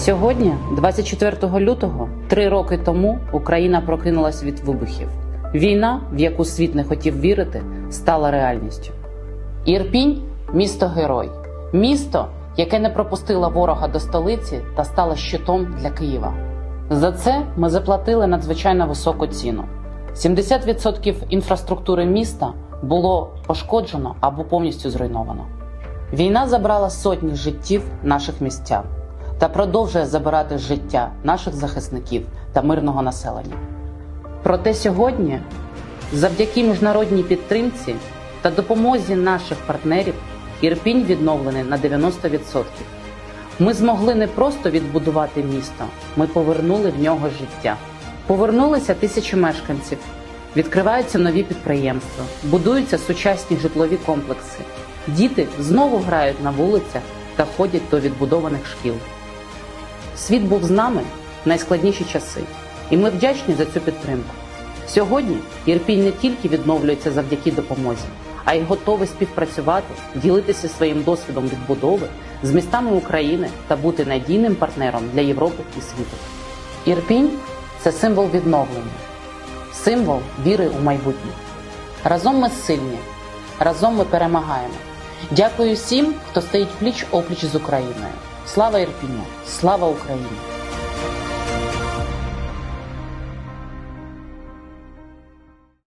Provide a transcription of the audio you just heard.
Сьогодні, 24 лютого, три роки тому Україна прокинулась від вибухів. Війна, в яку світ не хотів вірити, стала реальністю. Ірпінь місто герой, місто, яке не пропустило ворога до столиці та стало щитом для Києва. За це ми заплатили надзвичайно високу ціну. 70% інфраструктури міста було пошкоджено або повністю зруйновано. Війна забрала сотні життів наших містян та продовжує забирати життя наших захисників та мирного населення. Проте сьогодні, завдяки міжнародній підтримці та допомозі наших партнерів, Ірпінь відновлений на 90%. Ми змогли не просто відбудувати місто, ми повернули в нього життя. Повернулися тисячі мешканців, відкриваються нові підприємства, будуються сучасні житлові комплекси. Діти знову грають на вулицях та ходять до відбудованих шкіл. Світ був з нами в найскладніші часи, і ми вдячні за цю підтримку. Сьогодні Ірпінь не тільки відновлюється завдяки допомозі, а й готовий співпрацювати, ділитися своїм досвідом відбудови з містами України та бути надійним партнером для Європи і світу. Ірпінь це символ відновлення, символ віри у майбутнє. Разом ми сильні, разом ми перемагаємо. Дякую всім, хто стоїть пліч опліч з Україною. Слава Ірпіню! Слава Україні!